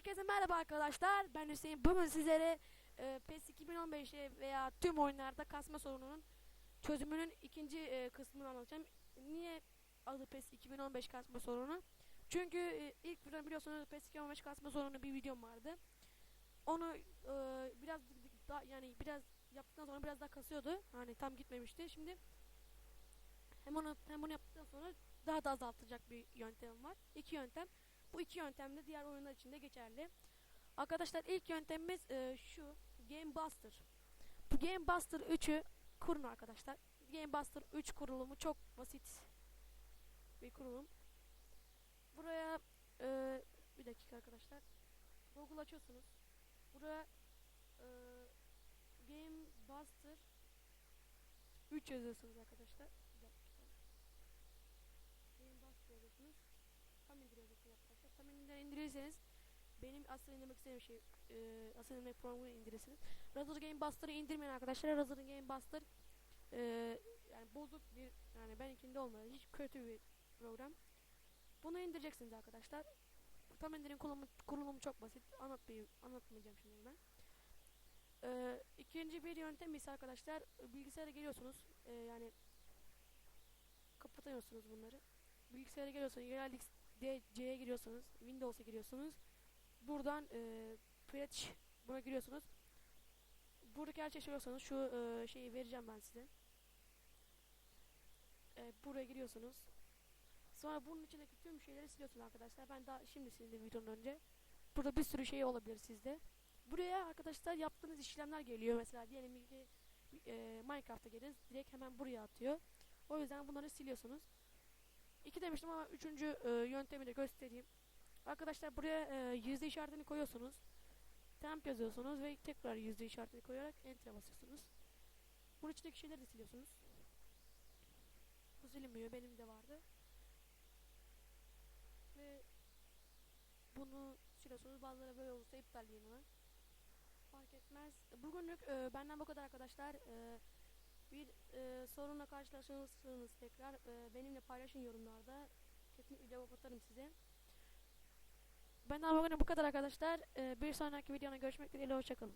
Herkese merhaba arkadaşlar. Ben Hüseyin. Bugün sizlere e, PES 2015'e veya tüm oyunlarda kasma sorununun çözümünün ikinci e, kısmını anlatacağım. Niye adı PES 2015 kasma sorunu? Çünkü e, ilk video biliyorsunuz PES 2015 kasma sorunu bir videom vardı. Onu e, biraz daha yani biraz yaptıktan sonra biraz daha kasıyordu. Hani tam gitmemişti. Şimdi hem onu hem bunu yaptıktan sonra daha da azaltacak bir yöntem var. İki yöntem. Bu iki yöntem de diğer oyunlar için de geçerli. Arkadaşlar ilk yöntemimiz e, şu. Game Buster. Bu Game Buster 3'ü kurun arkadaşlar. Game Buster 3 kurulumu çok basit bir kurulum. Buraya e, bir dakika arkadaşlar. Google açıyorsunuz. Buraya e, Game Buster 3 yazıyorsunuz arkadaşlar. Bir dakika. Game Buster yazıyorsunuz. Tam indiriyorsunuz arkadaşlar. Tam indir indirirseniz benim asıl indirmek istediğim şey e, asıl indirmek programını indirirsiniz. Razer Game Buster'ı indirmeyin arkadaşlar. Razer Game Buster e, yani bozuk bir yani ben ikinde olmadı. Hiç kötü bir program. Bunu indireceksiniz arkadaşlar. Tam indirim kurulumu, kurulumu çok basit. Anlatmayayım, anlatmayacağım şimdi ben. Ee, ikinci bir yöntem ise arkadaşlar bilgisayara geliyorsunuz. Ee, yani kapatıyorsunuz bunları. Bilgisayara geliyorsunuz. Genelde C'ye giriyorsanız, Windows'a giriyorsunuz. Buradan e, Patch buna giriyorsunuz. Buradaki her şeyi söylüyorsanız şu e, şeyi vereceğim ben size. E, buraya giriyorsunuz. Sonra bunun içindeki tüm şeyleri siliyorsunuz arkadaşlar. Ben daha şimdi sildim videonun önce. Burada bir sürü şey olabilir sizde. Buraya arkadaşlar yaptığınız işlemler geliyor. Mesela diyelim ki e, Minecraft'a gelin. Direkt hemen buraya atıyor. O yüzden bunları siliyorsunuz. Demiştim ama üçüncü e, yöntemi de göstereyim. Arkadaşlar buraya e, yüzde işaretini koyuyorsunuz. Temp yazıyorsunuz ve tekrar yüzde işaretini koyarak enter'e basıyorsunuz. Bunun içindeki şeyleri de siliyorsunuz. Bu silinmiyor. Benim de vardı. Ve bunu siliyorsunuz. Bazıları böyle olursa iptalleyin hemen. Fark etmez. Bugünlük e, benden bu kadar arkadaşlar. E, bir e, sorunla karşılaşırsanız tekrar e, benimle paylaşın yorumlarda. Kesinlikle cevap atarım size. Benden bugün bu kadar arkadaşlar. E, bir sonraki videoda görüşmek dileğiyle hoşçakalın.